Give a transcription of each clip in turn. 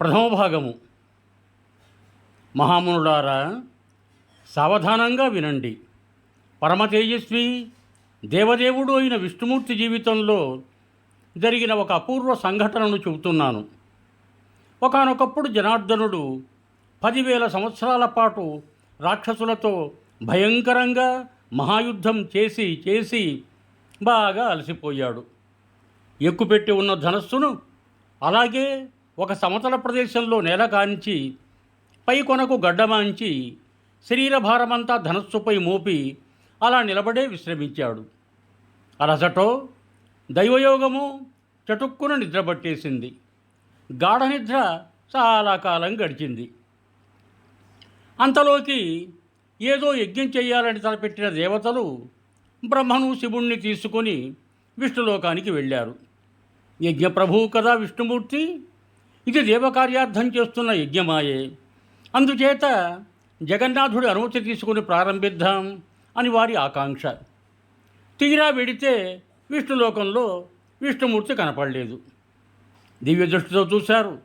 ప్రథమ భాగము. మహామునుడారా సావధానంగా వినండి. పరమ తేజస్వి దేవదేవుడు అయిన విష్ణుమూర్తి జీవితంలో జరిగిన ఒక అపూర్వ సంఘటనను చెబుతున్నాను. ఒకానొకప్పుడు జనార్దనుడు పదివేల సంవత్సరాల పాటు రాక్షసులతో భయంకరంగా మహాయుద్ధం చేసి చేసి బాగా అలసిపోయాడు. ఎక్కుపెట్టి ఉన్న ధనస్సును అలాగే ఒక సమతల ప్రదేశంలో నేల కాంచి పై కొనకు గడ్డమాంచి శరీర భారమంతా ధనస్సుపై మోపి అలా నిలబడే విశ్రమించాడు. అలసటో దైవయోగము చటుక్కున నిద్రపట్టేసింది గాఢ నిద్ర చాలా కాలం గడిచింది. అంతలోకి ఏదో యజ్ఞం చేయాలని తలపెట్టిన దేవతలు బ్రహ్మను శివుణ్ణి తీసుకొని విష్ణులోకానికి వెళ్ళారు. యజ్ఞప్రభువు కదా విష్ణుమూర్తి? ఇది దేవకార్యార్థం చేస్తున్న యజ్ఞమాయే. అందుచేత జగన్నాథుడి అనుమతి తీసుకుని ప్రారంభిద్దాం అని వారి ఆకాంక్ష. తీరా వెడితే విష్ణులోకంలో విష్ణుమూర్తి కనపడలేదు. దివ్య దృష్టితో చూశారు.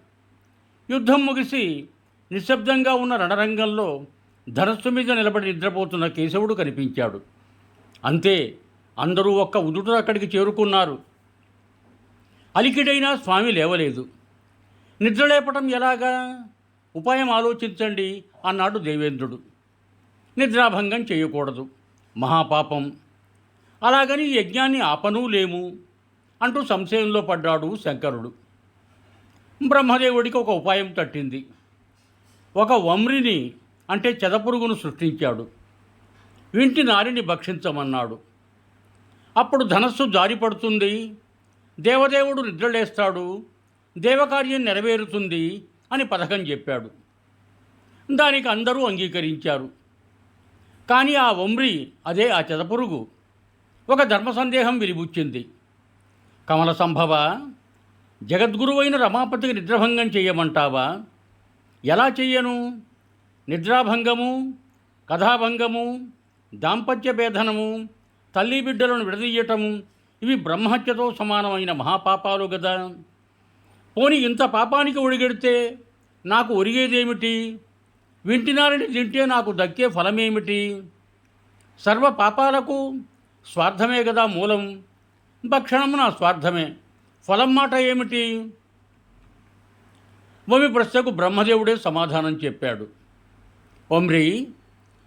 యుద్ధం ముగిసి నిశ్శబ్దంగా ఉన్న రణరంగంలో ధనస్సు మీద నిలబడి నిద్రపోతున్న కేశవుడు కనిపించాడు. అంతే అందరూ ఒక్క ఉదుట అక్కడికి చేరుకున్నారు. అలికిడైనా స్వామి లేవలేదు. నిద్రలేపటం ఎలాగా? ఉపాయం ఆలోచించండి అన్నాడు దేవేంద్రుడు. నిద్రాభంగం చేయకూడదు. మహాపాపం. అలాగని యజ్ఞాన్ని ఆపనూ లేము అంటూ సంశయంలో పడ్డాడు శంకరుడు. బ్రహ్మదేవుడికి ఒక ఉపాయం తట్టింది. ఒక వమ్రిని అంటే చెదపురుగును సృష్టించాడు. వింటి నారిని భక్షించమన్నాడు. అప్పుడు ధనస్సు జారిపడుతుంది. దేవదేవుడు నిద్రలేస్తాడు. దేవకార్యం నెరవేరుతుంది అని పథకం చెప్పాడు. దానికి అందరూ అంగీకరించారు. కానీ ఆ ఒమ్రి అదే ఆ చెదపురుగు. ఒక ధర్మ సందేహం విలిబుచ్చింది. కమల సంభవ జగద్గురువైన రమాపతికి నిద్రభంగం చేయమంటావా? ఎలా చెయ్యను? నిద్రాభంగము కథాభంగము దాంపత్య భేదనము తల్లి బిడ్డలను విడదీయటము ఇవి బ్రహ్మహత్యతో సమానమైన మహాపాపాలు కదా పోని ఇంత పాపానికి ఒడిగెడితే నాకు ఒరిగేదేమిటి? వింటినారని తింటే నాకు దక్కే ఫలమేమిటి? సర్వ పాపాలకు స్వార్థమే కదా మూలం. భక్షణము నా స్వార్థమే. ఫలం మాట ఏమిటి? వమి ప్రశ్నకు బ్రహ్మదేవుడే సమాధానం చెప్పాడు. ఒమ్రి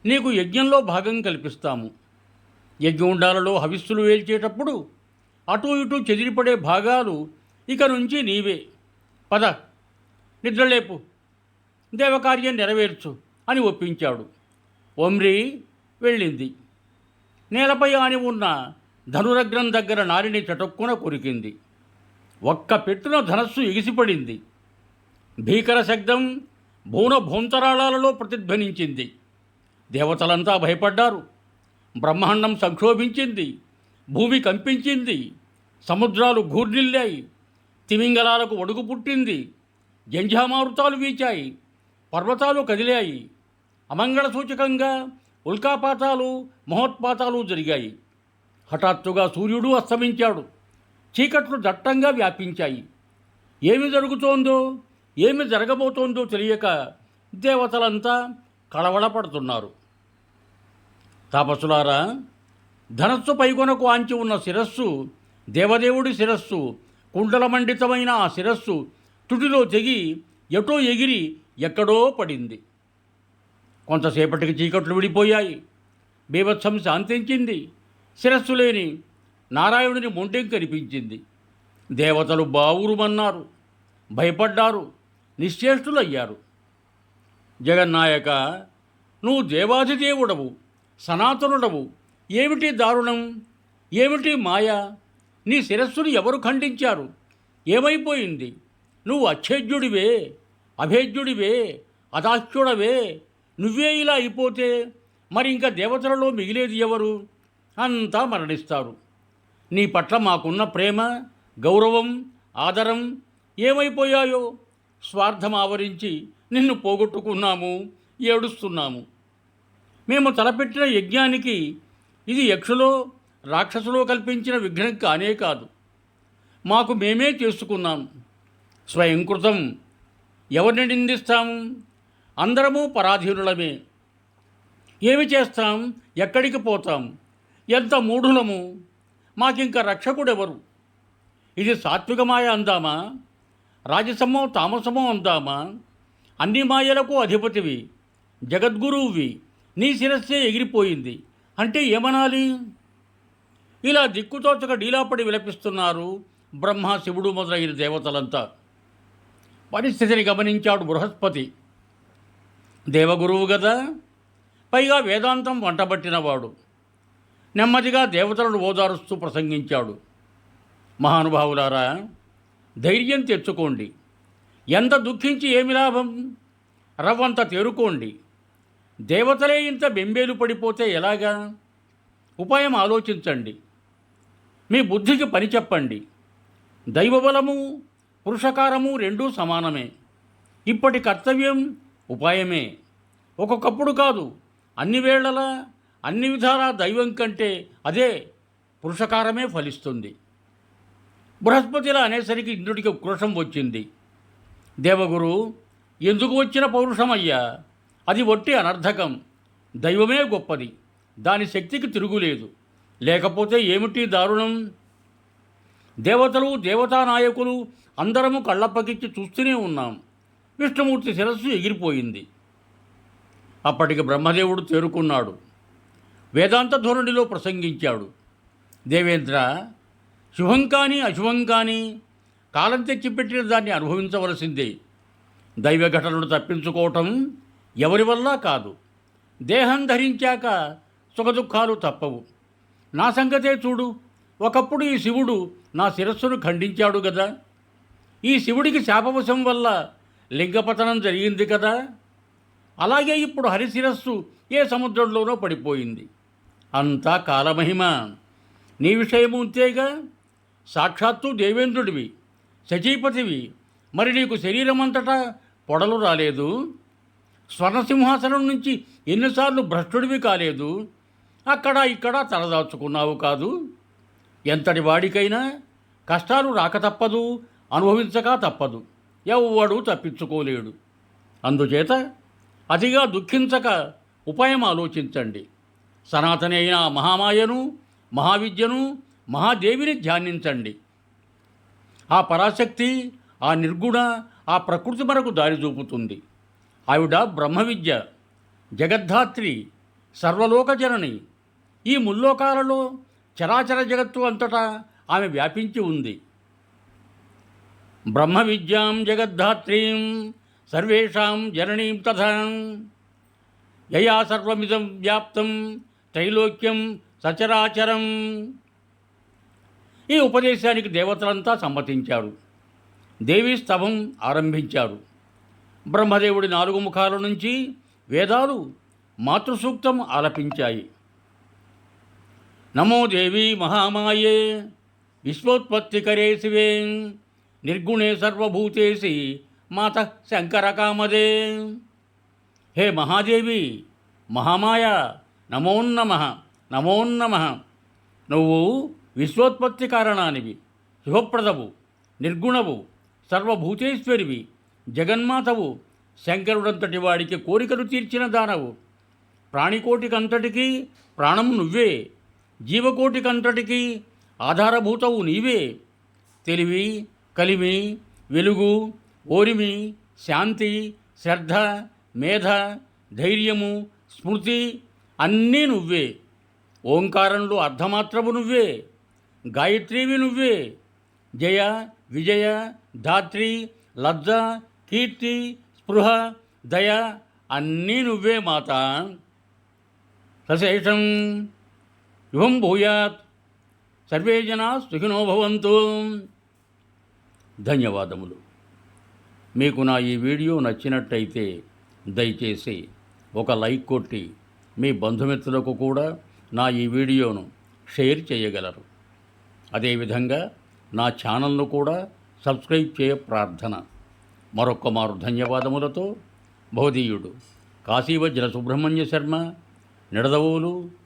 నీకు యజ్ఞంలో భాగం కల్పిస్తాము. యజ్ఞగుండాలలో హవిస్సులు వేల్చేటప్పుడు అటు ఇటు చెదిరిపడే భాగాలు ఇక నుంచి నీవే. పద నిద్రలేపు. దేవకార్యం నెరవేర్చు అని ఒప్పించాడు. ఒమ్రి వెళ్ళింది. నేలపై ఆని ఉన్న ధనురగ్రం దగ్గర నారిని చటుక్కున కొరికింది. ఒక్క పెట్టున ధనస్సు ఎగిసిపడింది. భీకర శబ్దం భూన భూంతరాళాలలో ప్రతిధ్వనించింది. దేవతలంతా భయపడ్డారు. బ్రహ్మాండం సంక్షోభించింది. భూమి కంపించింది. సముద్రాలు ఘూర్నిల్లాయి తిమింగలాలకు ఒడుగు పుట్టింది. జంఝామారుతాలు వీచాయి. పర్వతాలు కదిలాయి. అమంగళ సూచకంగా ఉల్కాపాతాలు మహోత్పాతాలు జరిగాయి. హఠాత్తుగా సూర్యుడు అస్తమించాడు. చీకట్లు దట్టంగా వ్యాపించాయి. ఏమి జరుగుతోందో ఏమి జరగబోతోందో తెలియక దేవతలంతా కళవళపడుతున్నారు. తాపసులారా ధనస్సు పైకొనకు ఆంచి ఉన్న శిరస్సు దేవదేవుడి శిరస్సు కుండలమండితమైన ఆ శిరస్సు తుటిలో తెగి ఎటో ఎగిరి ఎక్కడో పడింది. కొంతసేపటికి చీకట్లు విడిపోయాయి. బీభత్సం శాంతించింది. శిరస్సు లేని నారాయణుని మొంటెం కనిపించింది. దేవతలు బావురుమన్నారు. భయపడ్డారు. నిశ్చేష్టులయ్యారు. జగన్నాయక నువ్వు దేవాధిదేవుడవు సనాతనుడవు. ఏమిటి దారుణం? ఏమిటి మాయ? నీ శిరస్సును ఎవరు ఖండించారు? ఏమైపోయింది? నువ్వు అచ్ఛేద్యుడివే అభేద్యుడివే అదాఖ్యుడవే నువ్వే ఇలా అయిపోతే మరి ఇంకా దేవతలలో మిగిలేది ఎవరు? అంతా మరణిస్తారు. నీ పట్ల మాకున్న ప్రేమ గౌరవం ఆదరం ఏమైపోయాయో? స్వార్థం ఆవరించి నిన్ను పోగొట్టుకున్నాము ఏడుస్తున్నాము. మేము తలపెట్టిన యజ్ఞానికి ఇది యక్షులో రాక్షసులో కల్పించిన విఘ్నం కానే కాదు. మాకు మేమే చేసుకున్నాం. స్వయంకృతం ఎవరిని నిందిస్తాము అందరము పరాధీనులమే. ఏమి చేస్తాం? ఎక్కడికి పోతాం? ఎంత మూఢులము? మాకింక రక్షకుడెవరు? ఇది సాత్విక మాయ అందామా? రాజసమో తామసమో అందామా? అన్ని మాయలకు అధిపతివి జగద్గురువువి నీ శిరస్సే ఎగిరిపోయింది. అంటే ఏమనాలి? ఇలా దిక్కుతోచక డీలాపడి విలపిస్తున్నారు బ్రహ్మ శివుడు మొదలైన దేవతలంతా. పరిస్థితిని గమనించాడు బృహస్పతి. దేవగురువు కదా పైగా వేదాంతం వంటబట్టినవాడు. నెమ్మదిగా దేవతలను ఓదారుస్తూ ప్రసంగించాడు. మహానుభావులారా ధైర్యం తెచ్చుకోండి. ఎంత దుఃఖించి ఏమి లాభం? రవ్వంత తేరుకోండి. దేవతలే ఇంత బెంబేలు పడిపోతే ఎలాగా? ఉపాయం ఆలోచించండి. మీ బుద్ధికి పని చెప్పండి. దైవబలము పురుషకారము రెండూ సమానమే. ఇప్పటి కర్తవ్యం ఉపాయమే. ఒక్కొక్కప్పుడు కాదు అన్ని వేళలా అన్ని విధాలా దైవం కంటే అదే పురుషకారమే ఫలిస్తుంది. బృహస్పతిలా అనేసరికి ఇంద్రుడికి క్రోషం వచ్చింది. దేవగురు ఎందుకు వచ్చిన పౌరుషమయ్యా? అది ఒట్టి అనర్థకం. దైవమే గొప్పది. దాని శక్తికి తిరుగులేదు. లేకపోతే ఏమిటి దారుణం? దేవతలు దేవతా నాయకులు అందరము కళ్ళప్పగిచ్చి చూస్తూనే ఉన్నాం. విష్ణుమూర్తి శిరస్సు ఎగిరిపోయింది. అప్పటికి బ్రహ్మదేవుడు తేరుకున్నాడు. వేదాంత ధోరణిలో ప్రసంగించాడు. దేవేంద్ర శుభం కానీ అశుభం కానీ కాలం తెచ్చిపెట్టిన దాన్ని అనుభవించవలసిందే. దైవ ఘటనలు తప్పించుకోవటం ఎవరి వల్ల కాదు. దేహం ధరించాక సుఖదుఖాలు తప్పవు. నా సంగతే చూడు. ఒకప్పుడు ఈ శివుడు నా శిరస్సును ఖండించాడు కదా ఈ శివుడికి శాపవశం వల్ల లింగపతనం జరిగింది కదా. అలాగే ఇప్పుడు హరిశిరస్సు ఏ సముద్రంలోనో పడిపోయింది. అంతా కాలమహిమ. నీ విషయము ఉంతేగా సాక్షాత్తు దేవేంద్రుడివి శచీపతివి. మరి నీకు శరీరం అంతటా పొడలు రాలేదు? స్వర్ణసింహాసనం నుంచి ఎన్నిసార్లు భ్రష్టుడివి కాలేదు? అక్కడ ఇక్కడ తలదాచుకున్నావు కాదు. ఎంతటి వాడికైనా కష్టాలు రాక తప్పదు అనుభవించక తప్పదు. ఎవ్వడూ తప్పించుకోలేడు. అందుచేత అతిగా దుఃఖించక ఉపాయం ఆలోచించండి. సనాతని అయిన మహామాయను మహావిద్యను మహాదేవిని ధ్యానించండి. ఆ పరాశక్తి ఆ నిర్గుణ ఆ ప్రకృతి మనకు దారి చూపుతుంది. ఆవిడ బ్రహ్మ విద్య జగద్ధాత్రి సర్వలోకజనని ఈ ముల్లోకాలలో చరాచర జగత్తు అంతటా ఆమె వ్యాపించి ఉంది. బ్రహ్మ విద్యాం జగద్ధాత్రీం సర్వేషాం జననీం తథా. యయా సర్వమిదం వ్యాప్తం త్రైలోక్యం సచరాచరం. ఈ ఉపదేశానికి దేవతలంతా సమ్మతించారు. దేవి స్తవం ఆరంభించారు. బ్రహ్మదేవుడి నాలుగు ముఖాల నుంచి వేదాలు మాతృసూక్తం ఆలపించాయి. నమో దేవి మహామాయే. విశ్వోత్పత్తికరే శివే నిర్గుణే సర్వభూతేసి మాత శంకరకామదే. హే మహాదేవి మహామాయ నమోన్నమ నమోన్నమ నువ్వు విశ్వోత్పత్తి కారణానివి శుభప్రదవు నిర్గుణవు సర్వభూతేశ్వరివి జగన్మాతవు శంకరుడంతటి వాడికి కోరికలు తీర్చిన దానవు. ప్రాణికోటికంతటికి ప్రాణం నువ్వే. జీవకోటికంతటికి ఆధారభూతవు నీవే. తెలివి కలిమి వెలుగు ఓరిమి శాంతి శ్రద్ధ మేధ ధైర్యము స్మృతి అన్నీ నువ్వే. ఓంకారంలో అర్ధమాత్రము నువ్వే. గాయత్రీవి నువ్వే. జయ విజయ ధాత్రి లజ్జ కీర్తి స్పృహ దయ అన్నీ నువ్వే మాత. సశేషం శుభం భూయాత్. సర్వే జనా సుఖినో భవంతు. ధన్యవాదములు. మీకు నా ఈ వీడియో నచ్చినట్టయితే దయచేసి ఒక లైక్ కొట్టి మీ బంధుమిత్రులకు కూడా నా ఈ వీడియోను షేర్ చేయగలరు. అదేవిధంగా నా ఛానల్ను కూడా సబ్స్క్రైబ్ చేయ ప్రార్థన. మరొక్క మారు ధన్యవాదములతో బోధీయుడు కాశీవజ్ర సుబ్రహ్మణ్య శర్మ నిడదవోలు.